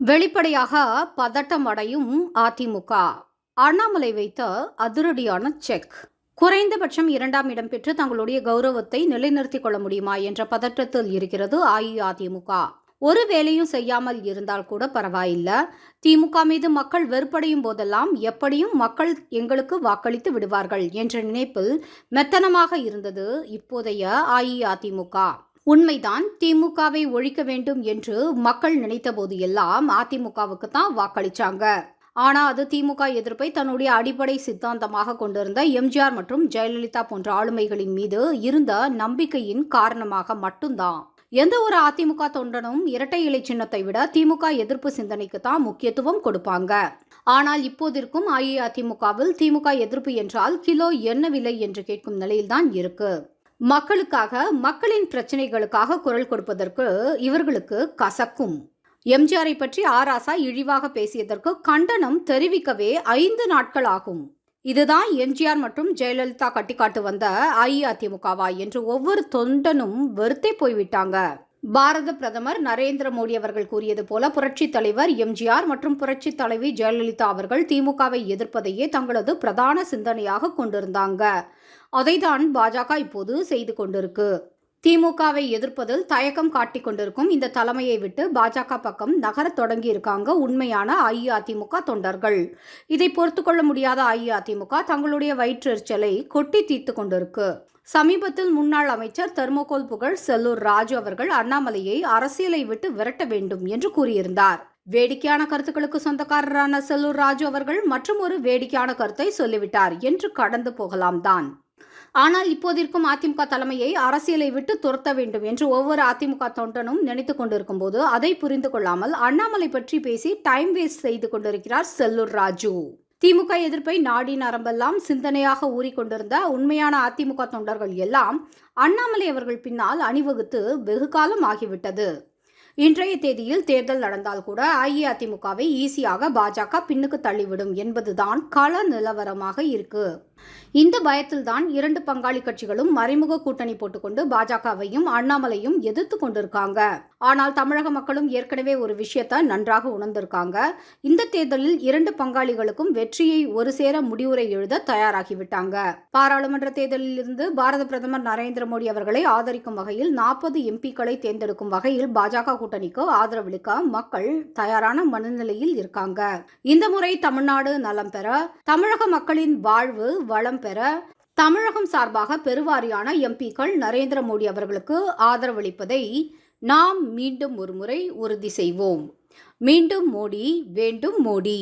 வெளிப்படையாக பதட்டம் அடையும் அதிமுக. அண்ணாமலை வைத்த அதிரடியான செக். குறைந்தபட்சம் இரண்டாம் இடம் பெற்று தங்களுடைய கௌரவத்தை நிலைநிறுத்திக் கொள்ள முடியுமா என்ற பதற்றத்தில் இருக்கிறது அஇஅதிமுக. ஒரு வேலையும் செய்யாமல் இருந்தால் கூட பரவாயில்ல. திமுக மீது மக்கள் வெறுப்படையும் போதெல்லாம் எப்படியும் மக்கள் எங்களுக்கு வாக்களித்து விடுவார்கள் என்ற நினைப்பில் மெத்தனமாக இருந்தது இப்போதைய அஇஅதிமுக. உண்மைதான் திமுகவை ஒழிக்க வேண்டும் என்று மக்கள் நினைத்தபோது எல்லாம் அதிமுகவுக்கு தான் வாக்களிச்சாங்க. ஆனா அது திமுக எதிர்ப்பை தன்னுடைய அடிப்படை சித்தாந்தமாக கொண்டிருந்த எம்ஜிஆர் மற்றும் ஜெயலலிதா போன்ற ஆளுமைகளின் மீது இருந்த நம்பிக்கையின் காரணமாக மட்டும்தான். எந்த ஒரு அதிமுக தொண்டனும் இரட்டை இலை சின்னத்தை விட திமுக எதிர்ப்பு சிந்தனைக்கு தான் முக்கியத்துவம் கொடுப்பாங்க. ஆனால் இப்போதிருக்கும் அஇஅதிமுகவில் திமுக எதிர்ப்பு என்றால் கிலோ என்ன விலை என்று கேட்கும் நிலையில்தான் இருக்கு. மக்களுக்காக மக்களின் பிரச்சனைகளுக்காக குரல் கொடுப்பதற்கு இவர்களுக்கு கசக்கும். எம்ஜிஆரை பற்றி ஆராசா இழிவாக பேசியதற்கு கண்டனம் தெரிவிக்கவே ஐந்து நாட்கள் ஆகும். இதுதான் எம்ஜிஆர் மற்றும் ஜெயலலிதா கட்டிக்காட்டு வந்த அஇஅதிமுகவா என்று ஒவ்வொரு தொண்டனும் வெறுத்தே போய்விட்டாங்க. பாரத பிரதமர் நரேந்திர மோடி அவர்கள் கூறியது போல புரட்சித் தலைவர் எம்ஜிஆர் மற்றும் புரட்சி தலைவி ஜெயலலிதா அவர்கள் திமுகவை எதிர்ப்பதையே தங்களது பிரதான சிந்தனையாக கொண்டிருந்தாங்க. அதைதான் பாஜக இப்போது செய்து கொண்டிருக்கு. திமுகவை எதிர்ப்பதில் தயக்கம் காட்டிக் கொண்டிருக்கும் இந்த தலைமையை விட்டு பாஜக பக்கம் நகரத் தொடங்கி இருக்காங்க உண்மையான அஇஅதிமுக தொண்டர்கள். இதை பொறுத்துக்கொள்ள முடியாத அஇஅதிமுக தங்களுடைய வயிற்றெரிச்சலை கொட்டி தீர்த்து கொண்டிருக்கு. சமீபத்தில் முன்னாள் அமைச்சர் தெர்மோகோல் புகழ் செல்லூர் ராஜு அவர்கள் அண்ணாமலையை அரசியலை விட்டு விரட்ட வேண்டும் என்று கூறியிருந்தார். வேடிக்கையான கருத்துக்களுக்கு சொந்தக்காரரான செல்லூர் ராஜு அவர்கள் மற்றும் ஒரு வேடிக்கையான கருத்தை சொல்லிவிட்டார் என்று கடந்து போகலாம் தான். ஆனால் இப்போதிருக்கும் அதிமுக தலைமையை அரசியலை விட்டு துரத்த வேண்டும் என்று ஒவ்வொரு அதிமுக தொண்டனும் நினைத்துக் கொண்டிருக்கும் போது அதை புரிந்து கொள்ளாமல் அண்ணாமலை பற்றி பேசி டைம் வேஸ்ட் செய்து கொண்டிருக்கிறார் செல்லூர் ராஜு. திமுக எதிர்ப்பை நாடி நரம்பெல்லாம் சிந்தனையாக ஊறிக்கொண்டிருந்த உண்மையான அதிமுக தொண்டர்கள் எல்லாம் அண்ணாமலை அவர்கள் பின்னால் அணிவகுத்து வெகு காலம் ஆகிவிட்டது. இன்றைய தேதியில் தேர்தல் நடந்தால் கூட அஇஅதிமுகவை ஈஸியாக பாஜக பின்னுக்கு தள்ளிவிடும் என்பதுதான் கள நிலவரமாக இருக்குது இந்த பயத்தில்தான் இரண்டு பங்காளி கட்சிகளும் மறைமுக கூட்டணி போட்டுக்கொண்டு பாஜகவையும் அண்ணாமலையும் எதிர்த்து கொண்டிருக்காங்க. ஆனால் தமிழக மக்களும் ஏற்கனவே ஒரு விஷயத்த நன்றாக உணர்ந்திருக்காங்க. இந்த தேர்தலில் இரண்டு பங்காளிகளுக்கும் வெற்றியை ஒரு சேர முடிவுரை எழுத தயாராகிவிட்டாங்க. பாராளுமன்ற தேர்தலில் இருந்து பாரத பிரதமர் நரேந்திர மோடி அவர்களை ஆதரிக்கும் வகையில் நாற்பது எம்பிக்களை தேர்ந்தெடுக்கும் வகையில் பாஜக கூட்டணிக்கு ஆதரவளிக்க மக்கள் தயாரான மனநிலையில் இருக்காங்க. இந்த முறை தமிழ்நாடு நலம் பெற தமிழக மக்களின் வாழ்வு வளம் பெற தமிழகம் சார்பாக பெருவாரியான எம்பிக்கள் நரேந்திர மோடி அவர்களுக்கு ஆதரவளிப்பதை நாம் மீண்டும் ஒருமுறை உறுதி செய்வோம். மீண்டும் மோடி வேண்டும் மோடி.